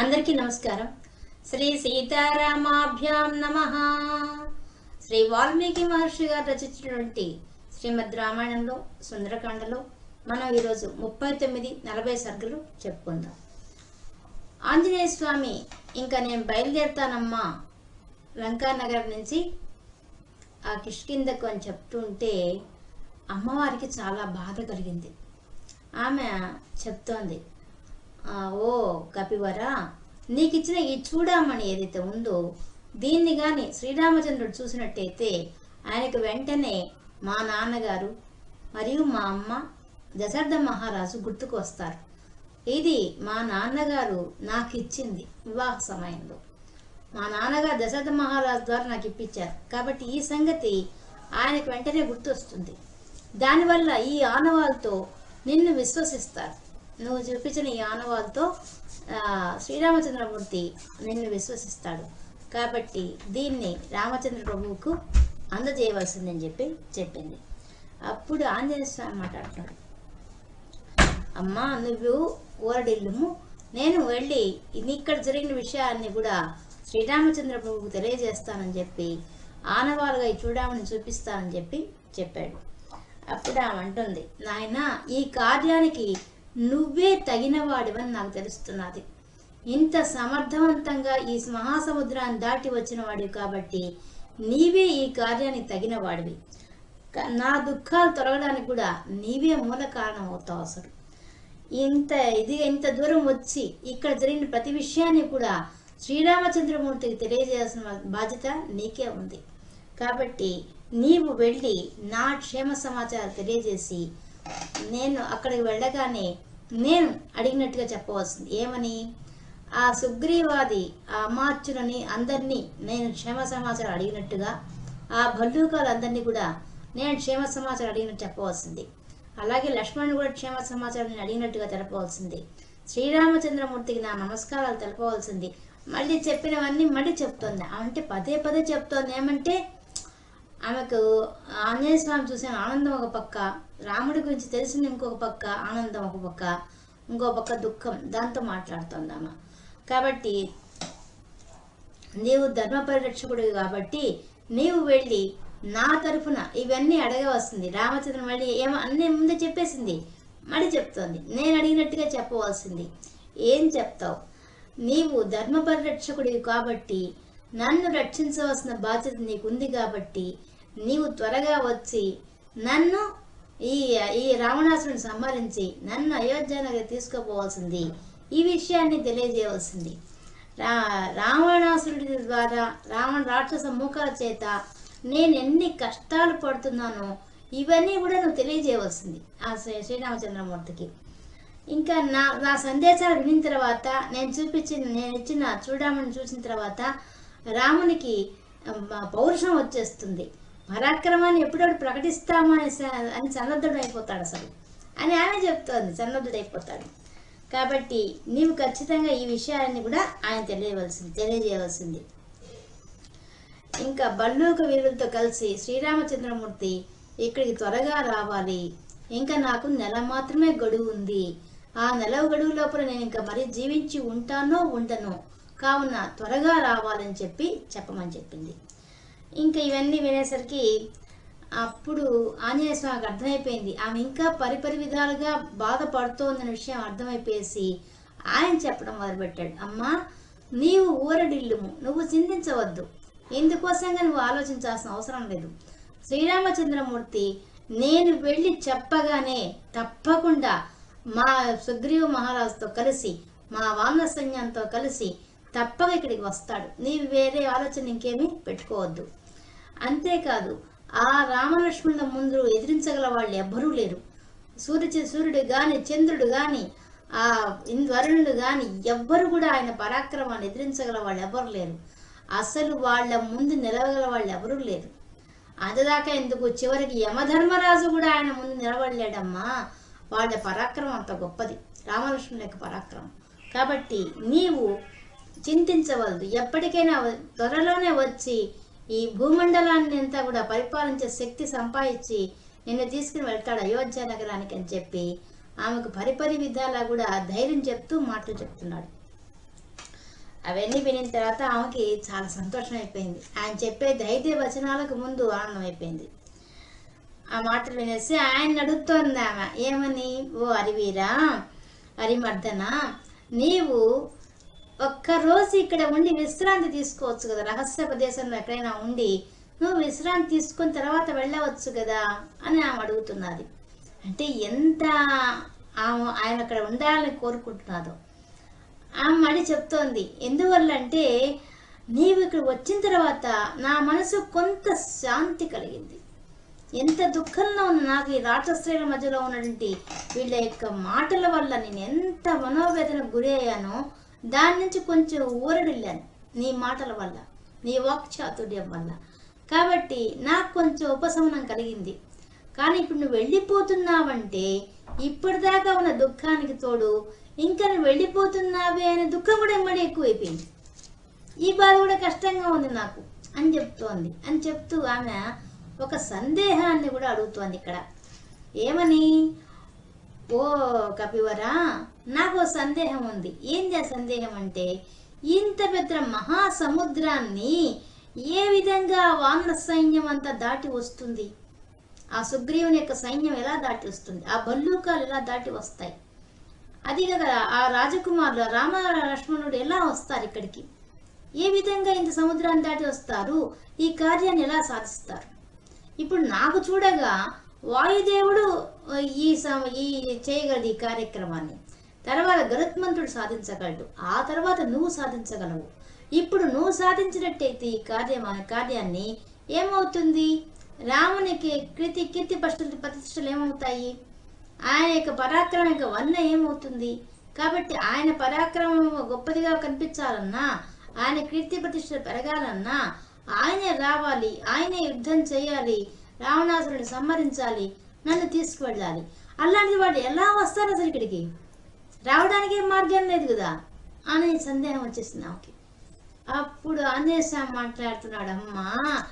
అందరికీ నమస్కారం. శ్రీ సీతారామాభ్యాం నమ. శ్రీ వాల్మీకి మహర్షి గారు రచించినటువంటి శ్రీమద్ రామాయణంలో సుందరకాండలో మనం ఈరోజు ముప్పై తొమ్మిది నలభై సర్గులు చెప్పుకుందాం. ఆంజనేయ స్వామి ఇంకా నేను బయలుదేరుతానమ్మా. లంకానగర్ నుంచి ఆ కిష్కిందకు అని చెప్తుంటే అమ్మవారికి చాలా బాధ కలిగింది. ఆమె చెప్తోంది ఓ కపివరా నీకు ఇచ్చిన ఈ చూడామణి ఏదైతే ఉందో దీన్ని కానీ శ్రీరామచంద్రుడు చూసినట్టయితే ఆయనకు వెంటనే మా నాన్నగారు మరియు మా అమ్మ దశరథ మహారాజు గుర్తుకు వస్తారు. ఇది మా నాన్నగారు నాకు ఇచ్చింది వివాహ సమయంలో. మా నాన్నగారు దశరథ మహారాజు ద్వారా నాకు ఇప్పించారు కాబట్టి ఈ సంగతి ఆయనకు వెంటనే గుర్తొస్తుంది. దానివల్ల ఈ ఆనవాళ్ళతో నిన్ను విశ్వసిస్తారు. నువ్వు చూపించిన ఈ ఆనవాళ్ళతో శ్రీరామచంద్రమూర్తి నిన్ను విశ్వసిస్తాడు. కాబట్టి దీన్ని రామచంద్ర ప్రభువుకు అందజేయవలసిందని చెప్పి చెప్పింది. అప్పుడు ఆంజనేయ స్వామి మాట్లాడుతున్నాడు. అమ్మా నువ్వు ఊరడిల్లుము. నేను వెళ్ళి ఇక్కడ జరిగిన విషయాన్ని కూడా శ్రీరామచంద్ర ప్రభువుకు తెలియజేస్తానని చెప్పి ఆనవాలుగా ఈ చూడమని చూపిస్తానని చెప్పి చెప్పాడు. అప్పుడు ఆమె అంటుంది నాయన ఈ కార్యానికి నువ్వే తగినవాడివని నాకు తెలుస్తున్నది. ఇంత సమర్థవంతంగా ఈ మహాసముద్రాన్ని దాటి వచ్చిన వాడివి కాబట్టి నీవే ఈ కార్యానికి తగినవాడివి. నా దుఃఖాలు తొలగడానికి కూడా నీవే మూల కారణం అవుతావు అసలు. ఇంత ఇది ఇంత దూరం వచ్చి ఇక్కడ జరిగిన ప్రతి విషయాన్ని కూడా శ్రీరామచంద్రమూర్తికి తెలియజేయాల్సిన బాధ్యత నీకే ఉంది. కాబట్టి నీవు వెళ్ళి నా క్షేమ సమాచారం తెలియజేసి నేను అక్కడికి వెళ్ళగానే నేను అడిగినట్టుగా చెప్పవలసింది. ఏమని? ఆ సుగ్రీవాది ఆ అమాత్యులని అందరినీ నేను క్షేమ సమాచారం అడిగినట్టుగా ఆ భల్లూకాలందరినీ కూడా నేను క్షేమ సమాచారం అడిగినట్టు చెప్పవలసింది. అలాగే లక్ష్మణ్ కూడా క్షేమ సమాచారం నేను అడిగినట్టుగా తెలపవలసింది. శ్రీరామచంద్రమూర్తికి నా నమస్కారాలు తెలపవలసింది. మళ్ళీ చెప్పినవన్నీ మళ్ళీ చెప్తోంది. అంటే పదే పదే చెప్తోంది. ఏమంటే ఆమెకు ఆంజనేయ స్వామి చూసిన ఆనందం ఒక పక్క రాముడి గురించి తెలిసింది ఇంకొక పక్క ఆనందం ఒక పక్క ఇంకో పక్క దుఃఖం. దాంతో మాట్లాడుతోంది ఆమె. కాబట్టి నీవు ధర్మ పరిరక్షకుడివి కాబట్టి నీవు వెళ్ళి నా తరఫున ఇవన్నీ అడగవలసింది. రామచంద్ర మళ్ళీ ఏమో అన్నీ ముందే చెప్పేసింది. మళ్ళీ చెప్తోంది. నేను అడిగినట్టుగా చెప్పవలసింది. ఏం చెప్తావు? నీవు ధర్మ పరిరక్షకుడివి కాబట్టి నన్ను రక్షించవలసిన బాధ్యత నీకుంది కాబట్టి నీవు త్వరగా వచ్చి నన్ను ఈ ఈ రావణాసురుని సంహరించి నన్ను అయోధ్య నగర్ తీసుకుపోవాల్సింది. ఈ విషయాన్ని తెలియజేయవలసింది. రా రావణాసురుడి ద్వారా రావణ రాక్షస మూకల చేత నేను ఎన్ని కష్టాలు పడుతున్నానో ఇవన్నీ కూడా నువ్వు తెలియజేయవలసింది ఆ శ్రీ శ్రీరామచంద్రమూర్తికి. ఇంకా నా నా సందేశాలు వినిన తర్వాత నేను చూపించిన నేను ఇచ్చిన చూడమని చూసిన తర్వాత రామునికి పౌరుషం వచ్చేస్తుంది. పరాక్రమాన్ని ఎప్పుడప్పుడు ప్రకటిస్తామా అని అని సన్నద్ధుడు అయిపోతాడు అసలు. అని ఆమె చెప్తోంది సన్నద్ధుడైపోతాడు. కాబట్టి నీవు ఖచ్చితంగా ఈ విషయాన్ని కూడా ఆయన తెలియవలసింది తెలియజేయవలసింది. ఇంకా బల్లూక వీరులతో కలిసి శ్రీరామచంద్రమూర్తి ఇక్కడికి త్వరగా రావాలి. ఇంకా నాకు నెల మాత్రమే గడువు ఉంది. ఆ నెల గడువు లోపల నేను ఇంకా మరీ జీవించి ఉంటానో ఉండను కావున త్వరగా రావాలని చెప్పి చెప్పమని చెప్పింది. ఇంకా ఇవన్నీ వినేసరికి అప్పుడు ఆంజనేయ స్వామికి అర్థమైపోయింది. ఆమె ఇంకా పరిపరి విధాలుగా బాధపడుతోందన్న విషయం అర్థమైపోయేసి ఆయన చెప్పడం మొదలుపెట్టాడు. అమ్మా నీవు ఊరడిల్లుము నువ్వు చింతించవద్దు. ఇందుకోసంగా నువ్వు ఆలోచించాల్సిన అవసరం లేదు. శ్రీరామచంద్రమూర్తి నేను వెళ్ళి చెప్పగానే తప్పకుండా మా సుగ్రీవ మహారాజుతో కలిసి మా వానర సైన్యంతో కలిసి తప్పక ఇక్కడికి వస్తాడు. నీవు వేరే ఆలోచన ఇంకేమీ పెట్టుకోవద్దు. అంతేకాదు ఆ రామలక్ష్మణుల ముందు ఎదిరించగల వాళ్ళు ఎవ్వరూ లేరు. సూర్య సూర్యుడు కానీ చంద్రుడు గాని ఆ వరుణుడు గాని ఎవ్వరు కూడా ఆయన పరాక్రమాన్ని ఎదిరించగల వాళ్ళు ఎవ్వరు లేరు. అసలు వాళ్ళ ముందు నిలవగల వాళ్ళు ఎవరూ లేరు. అంతదాకా ఎందుకు? చివరికి యమధర్మరాజు కూడా ఆయన ముందు నిలబడలేడమ్మా. వాళ్ళ పరాక్రమం అంత గొప్పది. రామలక్ష్మణుల యొక్క పరాక్రమం. కాబట్టి నీవు చింతించవలదు. ఎప్పటికైనా త్వరలోనే వచ్చి ఈ భూమండలాన్ని అంతా కూడా పరిపాలించే శక్తి సంపాదించి నిన్ను తీసుకుని వెళ్తాడు అయోధ్య నగరానికి అని చెప్పి ఆమెకు పరిపరి విధాలా కూడా ధైర్యం చెప్తూ మాటలు చెప్తున్నాడు. అవన్నీ వినిన తర్వాత ఆమెకి చాలా సంతోషం అయిపోయింది. ఆయన చెప్పే ధైర్య వచనాలకు ముందు ఆనందం అయిపోయింది. ఆ మాటలు వినేసి ఆయన అడుగుతోంది ఆమె ఏమని? ఓ అరివీరా? అరిమర్దన? నీవు ఒక్కరోజు ఇక్కడ ఉండి విశ్రాంతి తీసుకోవచ్చు కదా. రహస్య ప్రదేశంలో ఎక్కడైనా ఉండి నువ్వు విశ్రాంతి తీసుకున్న తర్వాత వెళ్ళవచ్చు కదా అని ఆమె అడుగుతున్నది. అంటే ఎంత ఆమె ఆయన అక్కడ ఉండాలని కోరుకుంటున్నాదో. ఆమె మళ్ళీ చెప్తోంది ఎందువల్ల అంటే నీవు ఇక్కడ వచ్చిన తర్వాత నా మనసు కొంత శాంతి కలిగింది. ఎంత దుఃఖంలో ఉన్న నాకు ఈ రాక్షశ్రేణుల మధ్యలో ఉన్నటువంటి వీళ్ళ యొక్క మాటల వల్ల నేను ఎంత మనోవేదనకు గురి అయ్యానో దాని నుంచి కొంచెం ఊరడిల్లాను నీ మాటల వల్ల నీ వాక్చాతుర్యం వల్ల. కాబట్టి నాకు కొంచెం ఉపశమనం కలిగింది. కానీ ఇప్పుడు నువ్వు వెళ్ళిపోతున్నావంటే ఇప్పటిదాకా ఉన్న దుఃఖానికి తోడు ఇంకా నువ్వు వెళ్ళిపోతున్నావే అనే దుఃఖం కూడా ఎమ్మడి ఎక్కువైపోయింది. ఈ బాధ కూడా కష్టంగా ఉంది నాకు అని చెప్తోంది. అని చెప్తూ ఆమె ఒక సందేహాన్ని కూడా అడుగుతోంది ఇక్కడ. ఏమని? ఓ కపివరా నాకు సందేహం ఉంది. ఏంది ఆ సందేహం అంటే ఇంత పెద్ద మహాసముద్రాన్ని ఏ విధంగా వానర సైన్యం అంతా దాటి వస్తుంది? ఆ సుగ్రీవుని యొక్క సైన్యం ఎలా దాటి వస్తుంది? ఆ భల్లూకాలు ఎలా దాటి వస్తాయి? అది కదా ఆ రాజకుమారులు రామ లక్ష్మణుడు ఎలా వస్తారు ఇక్కడికి? ఏ విధంగా ఇంత సముద్రాన్ని దాటి వస్తారు? ఈ కార్యాన్ని ఎలా సాధిస్తారు? ఇప్పుడు నాకు చూడగా వాయుదేవుడు ఈ సమ ఈ చేయగలడు ఈ కార్యక్రమాన్ని. తర్వాత గరుత్మంతుడు సాధించగలడు. ఆ తర్వాత నువ్వు సాధించగలవు. ఇప్పుడు నువ్వు సాధించినట్టయితే ఈ కార్యం కార్యాన్ని ఏమవుతుంది? రామునికి కీర్తి కీర్తి పష్టులు ప్రతిష్టలు ఏమవుతాయి? ఆయన యొక్క పరాక్రమం యొక్క వన్న ఏమవుతుంది? కాబట్టి ఆయన పరాక్రమం గొప్పదిగా కనిపించాలన్నా ఆయన కీర్తి ప్రతిష్టలు పెరగాలన్నా ఆయనే రావాలి ఆయనే యుద్ధం చేయాలి రావణాసురుడిని సంహరించాలి నన్ను తీసుకువెళ్ళాలి. అలాంటి వాడు ఎలా వస్తారు అసలు ఇక్కడికి? రావడానికి ఏం మార్గం లేదు కదా? అని సందేహం వచ్చేసింది ఆమెకి. అప్పుడు ఆంజనేయ మాట్లాడుతున్నాడు అమ్మా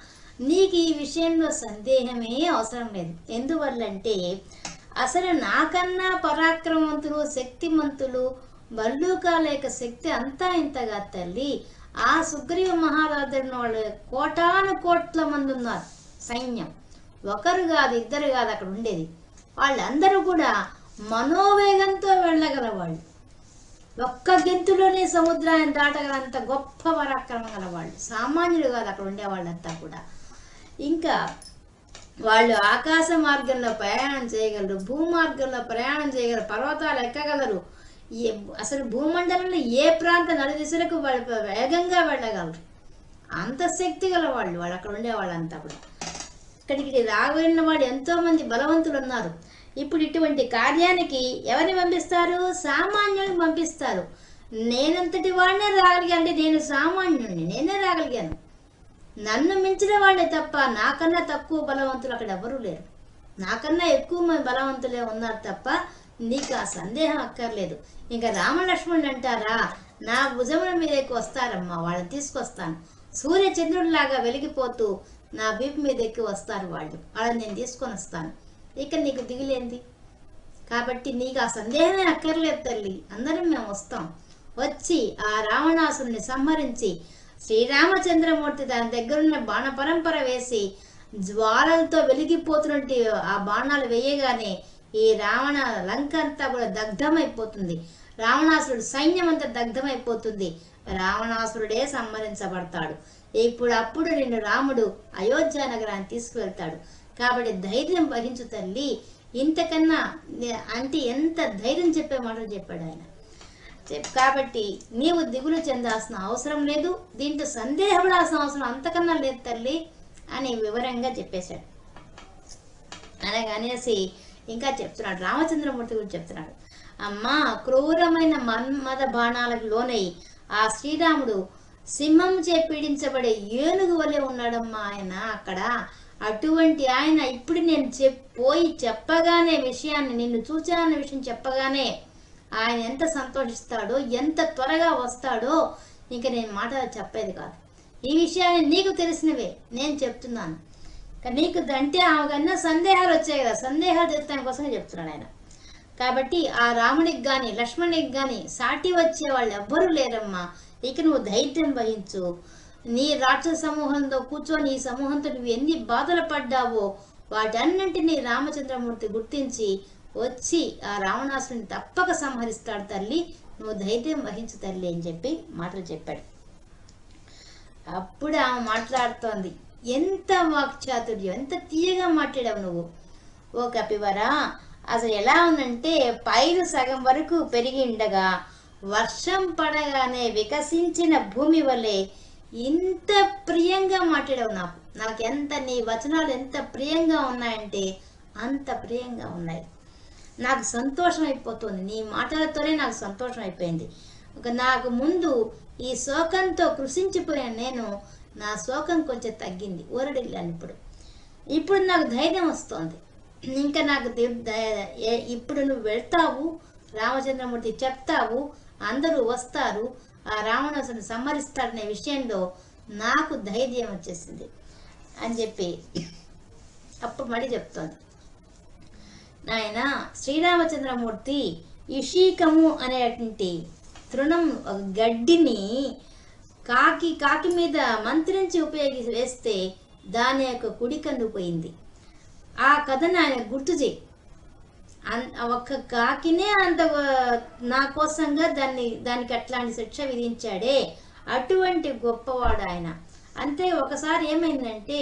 నీకు ఈ విషయంలో సందేహమే అవసరం లేదు. ఎందువల్లంటే అసలు నాకన్నా పరాక్రమవంతులు శక్తిమంతులు బల్లూకాల యొక్క శక్తి అంతా ఇంతగా తల్లి. ఆ సుగ్రీవ మహారాజుని వాళ్ళు కోటాను కోట్ల మంది ఉన్నారు సైన్యం. ఒకరు కాదు ఇద్దరు కాదు అక్కడ ఉండేది. వాళ్ళందరూ కూడా మనోవేగంతో వెళ్ళగల వాళ్ళు ఒక్క గెంతులోనే సముద్రాన్ని దాటగలంత గొప్ప పరాక్రమం గల వాళ్ళు సామాన్యులు కాదు అక్కడ ఉండే వాళ్ళంతా కూడా. ఇంకా వాళ్ళు ఆకాశ మార్గంలో ప్రయాణం చేయగలరు భూమార్గంలో ప్రయాణం చేయగలరు పర్వతాలు ఎక్కగలరు. ఏ అసలు భూమండలంలో ఏ ప్రాంత నలుదిశలకు వాళ్ళు వేగంగా వెళ్ళగలరు. అంత శక్తి గల వాళ్ళు వాళ్ళు అక్కడ ఉండే వాళ్ళంతా కూడా. ఇక్కడికి రాగలిగిన వాడు ఎంతో మంది బలవంతులు ఉన్నారు ఇప్పుడు ఇటువంటి కార్యానికి ఎవరిని పంపిస్తారు? సామాన్యుడిని పంపిస్తారు. నేనంతటి వాడినే రాగలిగా అంటే నేను సామాన్యుడిని నేనే రాగలిగాను. నన్ను మించిన వాడే తప్ప నాకన్నా తక్కువ బలవంతులు అక్కడ ఎవరూ లేరు. నాకన్నా ఎక్కువ మంది బలవంతులే ఉన్నారు తప్ప నీకు ఆ సందేహం అక్కర్లేదు. ఇంకా రామలక్ష్మణులు అంటారా? నా భుజముల మీదకి వస్తారమ్మా వాళ్ళని తీసుకొస్తాను. సూర్యచంద్రుడిలాగా వెలిగిపోతూ నా వీపు మీద ఎక్కి వస్తారు వాళ్ళు. వాళ్ళని నేను తీసుకొని వస్తాను. ఇక నీకు దిగులేంది? కాబట్టి నీకు ఆ సందేహమే అక్కర్లేదు తల్లి. అందరం మేము వస్తాం. వచ్చి ఆ రావణాసుని సంహరించి శ్రీరామచంద్రమూర్తి దాని దగ్గరున్న బాణ పరంపర వేసి జ్వాలలతో వెలిగిపోతున్నట్టు ఆ బాణాలు వేయగానే ఈ రావణ లంక అంతా కూడా దగ్ధమైపోతుంది. రావణాసురుడు సైన్యం అంతా దగ్ధమైపోతుంది. రావణాసురుడే సంహరించబడతాడు. ఇప్పుడు అప్పుడు నిన్ను రాముడు అయోధ్య నగరాన్ని తీసుకువెళ్తాడు. కాబట్టి ధైర్యం వహించు తల్లి. ఇంతకన్నా అంటే ఎంత ధైర్యం చెప్పే మాటలు చెప్పాడు ఆయన. కాబట్టి నీవు దిగులు చెందాల్సిన అవసరం లేదు. దీంట్లో సందేహపడాల్సిన అవసరం అంతకన్నా లేదు తల్లి అని వివరంగా చెప్పేశాడు. అనగానేసి ఇంకా చెప్తున్నాడు. రామచంద్రమూర్తి గురించి చెప్తున్నాడు. అమ్మా క్రూరమైన మన్మద బాణాలకు లోనై ఆ శ్రీరాముడు సింహం చే పీడించబడే ఏనుగు వలె ఉన్నాడమ్మా ఆయన. అక్కడ అటువంటి ఆయన ఇప్పుడు నేను పోయి చెప్పగానే విషయాన్ని నిన్ను చూచానన్న విషయం చెప్పగానే ఆయన ఎంత సంతోషిస్తాడో ఎంత త్వరగా వస్తాడో ఇంకా నేను మాట చెప్పేది కాదు. ఈ విషయాన్ని నీకు తెలిసినవే నేను చెప్తున్నాను. నీకు అంటే ఆమెకన్నా సందేహాలు వచ్చాయి కదా సందేహాలు తీర్చడానికి కోసమే చెప్తున్నాడు ఆయన. కాబట్టి ఆ రామునికి కానీ లక్ష్మణుడికి కానీ సాటి వచ్చే వాళ్ళు ఎవ్వరూ లేరమ్మా. ఇక నువ్వు ధైర్యం వహించు. నీ రాక్షస సమూహంతో కూర్చొని ఈ సమూహంతో నువ్వు ఎన్ని బాధలు పడ్డావో వాటన్నింటినీ రామచంద్రమూర్తి గుర్తించి వచ్చి ఆ రావణాసుని తప్పక సంహరిస్తాడు తల్లి. నువ్వు ధైర్యం వహించు తల్లి అని చెప్పి మాటలు చెప్పాడు. అప్పుడు ఆమె మాట్లాడుతోంది. ఎంత వాక్చాతుర్యం ఎంత తీయగా మాట్లాడావు నువ్వు. ఓ కపివరా అసలు ఎలా ఉందంటే పైరు సగం వరకు పెరిగి ఉండగా వర్షం పడగానే వికసించిన భూమి వలె ఇంత ప్రియంగా మాట్లాడావు నాకు. నాకు ఎంత నీ వచనాలు ఎంత ప్రియంగా ఉన్నాయంటే అంత ప్రియంగా ఉన్నాయి. నాకు సంతోషం అయిపోతుంది నీ మాటలతోనే నాకు సంతోషం అయిపోయింది ఒక నాకు ముందు ఈ శోకంతో కృషించిపోయాను నేను నా శోకం కొంచెం తగ్గింది. ఊరడిల్లాను ఇప్పుడు ఇప్పుడు నాకు ధైర్యం వస్తుంది. ఇంకా నాకు ఏ- ఇప్పుడు నువ్వు వెళ్తావు రామచంద్రమూర్తి చెప్తావు అందరూ వస్తారు ఆ రావణాసుని సంహరిస్తాడనే విషయంలో నాకు ధైర్యం వచ్చేసింది అని చెప్పి అప్పుడు మళ్ళీ చెప్తోంది. నాయన శ్రీరామచంద్రమూర్తి ఇషీకము అనేటువంటి తృణం ఒక గడ్డిని కాకి కాకి మీద మంత్రించి ఉపయోగి వేస్తే దాని యొక్క కుడి కందు పోయింది. ఆ కథను ఆయన గుర్తు చేయి. ఒక్క కాకినే అంత నా కోసంగా దాన్ని దానికి అట్లాంటి శిక్ష విధించాడే. అటువంటి గొప్పవాడు ఆయన అంతే ఒకసారి ఏమైందంటే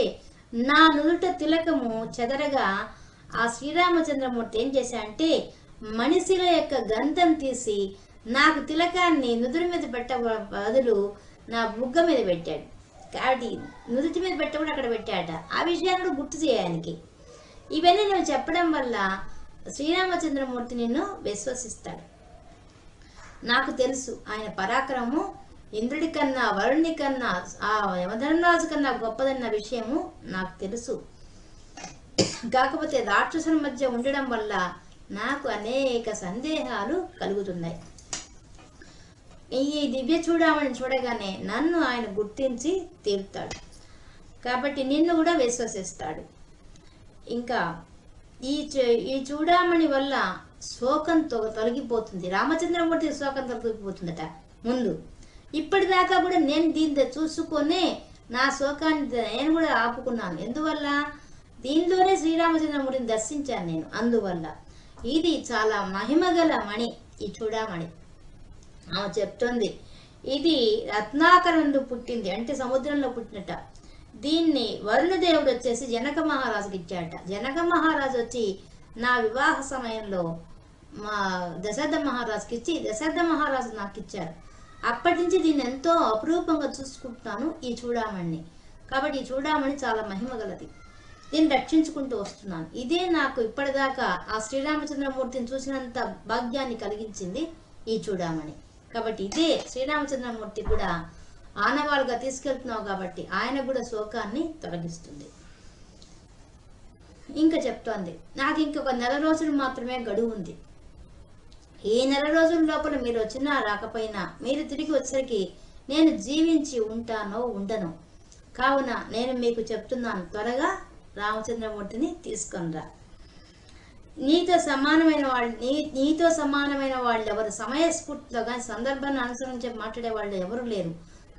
నా నుదుట తిలకము చెదరగా ఆ శ్రీరామచంద్రమూర్తి ఏం చేశాడంటే మనిషిల యొక్క గంధం తీసి నాకు తిలకాన్ని నుదురు మీద పెట్ట బదులు నా బుగ్గ మీద పెట్టాడు. కాబట్టి నుదుటి మీద పెట్ట కూడా అక్కడ పెట్టాడ ఆ విషయాన్ని కూడా గుర్తు చేయడానికి ఇవన్నీ నేను చెప్పడం వల్ల శ్రీరామచంద్రమూర్తి నిన్ను విశ్వసిస్తాడు. నాకు తెలుసు ఆయన పరాక్రమము ఇంద్రుడి కన్నా వరుణి కన్నా ఆ యమధర్మరాజు కన్నా గొప్పదన్న విషయము నాకు తెలుసు. కాకపోతే రాక్షసుల మధ్య ఉండడం వల్ల నాకు అనేక సందేహాలు కలుగుతున్నాయి. ఈ దివ్య చూడమని చూడగానే నన్ను ఆయన గుర్తించి తీరుతాడు. కాబట్టి నిన్ను కూడా విశ్వసిస్తాడు. ఇంకా ఈ చూ- ఈ చూడామణి వల్ల శోకంతో తొలగిపోతుంది. రామచంద్రమూర్తి శోకం తొలగిపోతుందట. ముందు. ఇప్పటిదాకా కూడా నేను దీంతో చూసుకొనే నా శోకాన్ని నేను కూడా ఆపుకున్నాను. ఎందువల్ల? దీనిలోనే శ్రీరామచంద్రమూర్తిని దర్శించాను నేను. అందువల్ల. ఇది చాలా మహిమగల మణి ఈ చూడామణి. ఆమె చెప్తోంది ఇది రత్నాకరంలో పుట్టింది అంటే సముద్రంలో పుట్టినట దీన్ని వరుణదేవుడు వచ్చేసి జనక మహారాజుకి ఇచ్చాడట. జనక మహారాజు వచ్చి నా వివాహ సమయంలో మా దశరథ మహారాజుకి ఇచ్చి దశరథ మహారాజు నాకు ఇచ్చారు. అప్పటి నుంచి దీన్ని ఎంతో అపురూపంగా చూసుకుంటున్నాను ఈ చూడామణిని. కాబట్టి ఈ చూడామణి చాలా మహిమగలది దీన్ని రక్షించుకుంటూ వస్తున్నాను. ఇదే నాకు ఇప్పటిదాకా ఆ శ్రీరామచంద్రమూర్తిని చూసినంత భాగ్యాన్ని కలిగించింది ఈ చూడామణి. కాబట్టి ఇదే శ్రీరామచంద్రమూర్తి కూడా ఆనవాళ్ళుగా తీసుకెళ్తున్నావు కాబట్టి ఆయన కూడా శోకాన్ని తొలగిస్తుంది. ఇంకా చెప్తోంది నాకు ఇంకొక నెల రోజులు మాత్రమే గడువు ఉంది. ఈ నెల రోజుల లోపల మీరు వచ్చినా రాకపోయినా మీరు తిరిగి వచ్చేసరికి నేను జీవించి ఉంటానో ఉండను. కావున నేను మీకు చెప్తున్నాను త్వరగా రామచంద్రమూర్తిని తీసుకొనిరా. నీతో సమానమైన వాళ్ళు నీ నీతో సమానమైన వాళ్ళు ఎవరు సమయస్ఫూర్తితో కానీ సందర్భాన్ని అనుసరించి మాట్లాడే వాళ్ళు ఎవరు లేరు.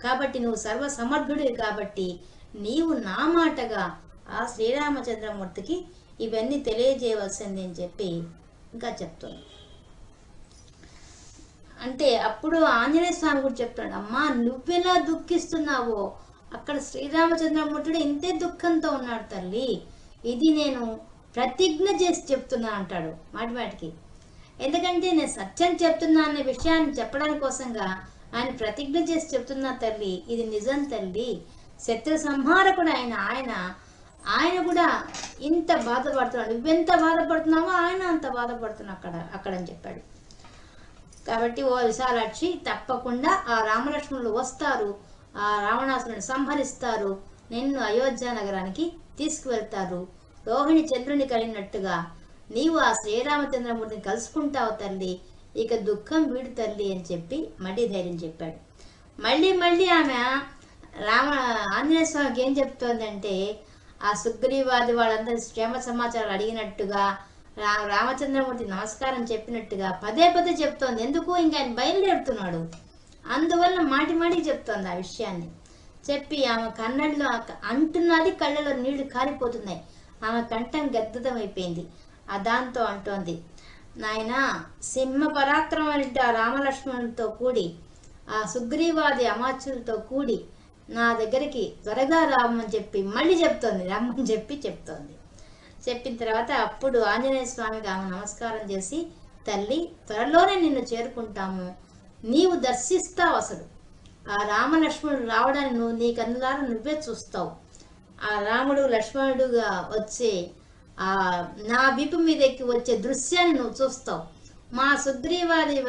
కాబట్టి నువ్వు సర్వ సమర్థుడివి కాబట్టి నీవు నా మాటగా ఆ శ్రీరామచంద్రమూర్తికి ఇవన్నీ తెలియజేయవలసింది అని చెప్పి ఇంకా చెప్తుంది. అంటే అప్పుడు ఆంజనేయ స్వామి కూడా చెప్తాడు అమ్మా నువ్వెలా దుఃఖిస్తున్నావో? అక్కడ శ్రీరామచంద్రమూర్తుడు ఇంతే దుఃఖంతో ఉన్నాడు తల్లి. ఇది నేను ప్రతిజ్ఞ చేసి చెప్తున్నా అంటాడు మాటి మాటికి. ఎందుకంటే నేను సత్యం చెప్తున్నా అనే విషయాన్ని చెప్పడానికి కోసంగా ఆయన ప్రతిజ్ఞ చేసి చెప్తున్నా తల్లి ఇది నిజం తల్లి. శత్రు సంహారకుడు ఆయన ఆయన ఆయన కూడా ఇంత బాధపడుతున్నాడు. నువ్వెంత బాధపడుతున్నావో ఆయన అంత బాధపడుతున్నావు అక్కడ అక్కడ అని చెప్పాడు. కాబట్టి ఓ విశాలాక్షి తప్పకుండా ఆ రామలక్ష్మణులు వస్తారు. ఆ రావణాసురుని సంహరిస్తారు. నిన్ను అయోధ్య నగరానికి తీసుకువెళ్తారు. రోహిణి చంద్రుని కలిగినట్టుగా నీవు ఆ శ్రీరామచంద్రమూర్తిని కలుసుకుంటావు తల్లి. ఇక దుఃఖం వీడు తల్లి అని చెప్పి మళ్ళీ ధైర్యం చెప్పాడు. మళ్ళీ మళ్ళీ ఆమె రామ ఆంజనేయ స్వామికి ఏం చెప్తోందంటే ఆ సుగ్రీవాది వాళ్ళందరి క్షేమ సమాచారాలు అడిగినట్టుగా రా రామచంద్రమూర్తి నమస్కారం చెప్పినట్టుగా పదే పదే చెప్తోంది. ఎందుకు? ఇంకా ఆయన బయలుదేరుతున్నాడు. అందువల్ల మాటి మాటికి చెప్తోంది ఆ విషయాన్ని. చెప్పి ఆమె కన్నడలో అంటున్నది కళ్ళలో నీళ్ళు కారిపోతున్నాయి. ఆమె కంఠం గద్గదమైపోయింది అయిపోయింది దాంతో అంటోంది నాయన సింహ పరాక్రమం ఆ రామలక్ష్మణులతో కూడి ఆ సుగ్రీవాది అమాత్యులతో కూడి నా దగ్గరికి త్వరగా రామని చెప్పి మళ్ళీ చెప్తోంది రమ్మని చెప్పి చెప్తోంది. చెప్పిన తర్వాత అప్పుడు ఆంజనేయ స్వామికి ఆమె నమస్కారం చేసి తల్లి త్వరలోనే నిన్ను చేరుకుంటాము నీవు దర్శిస్తావు అసలు. ఆ రామలక్ష్మణుడు రావడాన్ని నువ్వు నీ కన్నులారా నువ్వే చూస్తావు. ఆ రాముడు లక్ష్మణుడుగా వచ్చే ఆ నా వీపు మీదకి వచ్చే దృశ్యాన్ని నువ్వు చూస్తావు. మా సుగ్రీవాది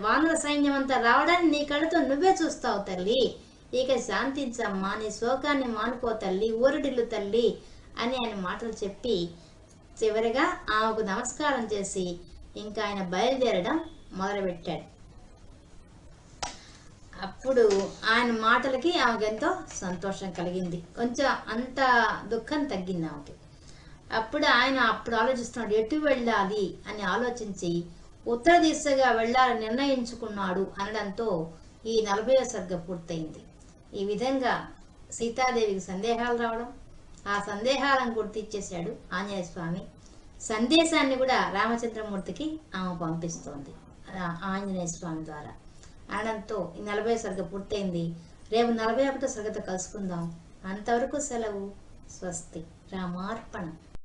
వానర సైన్యం అంతా రావడాన్ని నీ కళ్ళతో నువ్వే చూస్తావు తల్లి. ఇక శాంతించమ్మా నీ శోకాన్ని మానుకో తల్లి ఊరడిల్లు తల్లి అని ఆయన మాటలు చెప్పి చివరిగా ఆమెకు నమస్కారం చేసి ఇంకా ఆయన బయలుదేరడం మొదలుపెట్టాడు. అప్పుడు ఆయన మాటలకి ఆమెకు ఎంతో సంతోషం కలిగింది. కొంచెం అంత దుఃఖం తగ్గింది ఆమెకి. అప్పుడు ఆయన అప్పుడు ఆలోచిస్తున్నాడు ఎటు వెళ్ళాలి? అని ఆలోచించి ఉత్తర దిశగా వెళ్ళాలని నిర్ణయించుకున్నాడు అనడంతో ఈ నలభై సర్గ పూర్తయింది. ఈ విధంగా సీతాదేవికి సందేహాలు రావడం ఆ సందేహాలను గుర్తిచ్చేశాడు ఆంజనేయ స్వామి. సందేశాన్ని కూడా రామచంద్రమూర్తికి ఆమె పంపిస్తోంది ఆ ఆంజనేయ స్వామి ద్వారా. అనడంతో ఈ నలభై సర్గ పూర్తయింది. రేపు నలభై ఒకటో సర్గతో కలుసుకుందాం. అంతవరకు సెలవు స్వస్తి రామార్పణ.